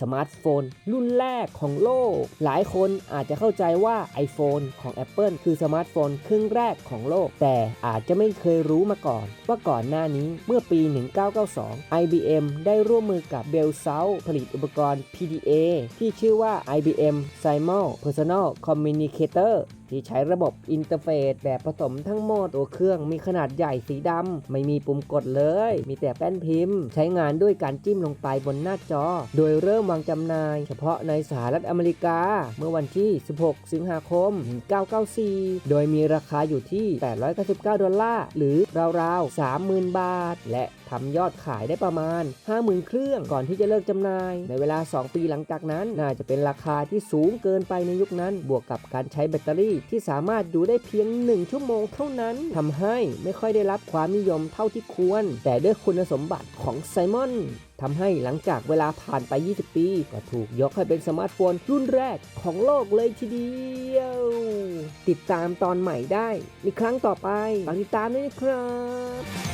สมาร์ทโฟน รุ่นแรกของโลก หลายคนอาจจะเข้าใจว่า iPhone ของ Apple คือสมาร์ทโฟนเครื่องแรกของโลก แต่อาจจะไม่เคยรู้มาก่อน ว่าก่อนหน้านี้เมื่อปี 1992 IBM ได้ร่วมมือกับ Bell South ผลิตอุปกรณ์ PDA ที่ชื่อว่า IBM s i m o l Personal Communicator ที่ใช้ระบบอินเทอร์เฟซแบบผสมทั้งหมดตัวเครื่องมีขนาดใหญ่สีดำ ไม่มีปุ่มกดเลย มีแต่แป้นพิมพ์ ใช้งานด้วยการจิ้มลงไปบนหน้าจอ โดยเริ่มวางจำหน่าย เฉพาะในสหรัฐอเมริกา เมื่อวันที่ 16 สิงหาคม 1994 โดยมีราคาอยู่ที่ 899 ดอลลาร์ หรือราวๆ 30,000 บาท และทำยอดขายได้ประมาณ 50,000 เครื่องก่อนที่จะเลิกจำหน่าย ในเวลา 2 ปีหลังจากนั้น น่าจะเป็นราคาที่สูงเกินไปในยุคนั้น บวกกับการใช้แบตเตอรี่ที่สามารถอยู่ได้เพียง 1 ชั่วโมงเท่านั้นทำให้ไม่ค่อยได้รับความนิยมเท่าที่ควร แต่ด้วยคุณสมบัติของไซมอนทำให้หลังจากเวลาผ่านไป 20 ปี ก็ถูกยกให้เป็นสมาร์ทโฟนรุ่นแรกของโลกเลยทีเดียว ติดตามตอนใหม่ได้ในครั้งต่อไปฝากติดตามด้วยนะครับ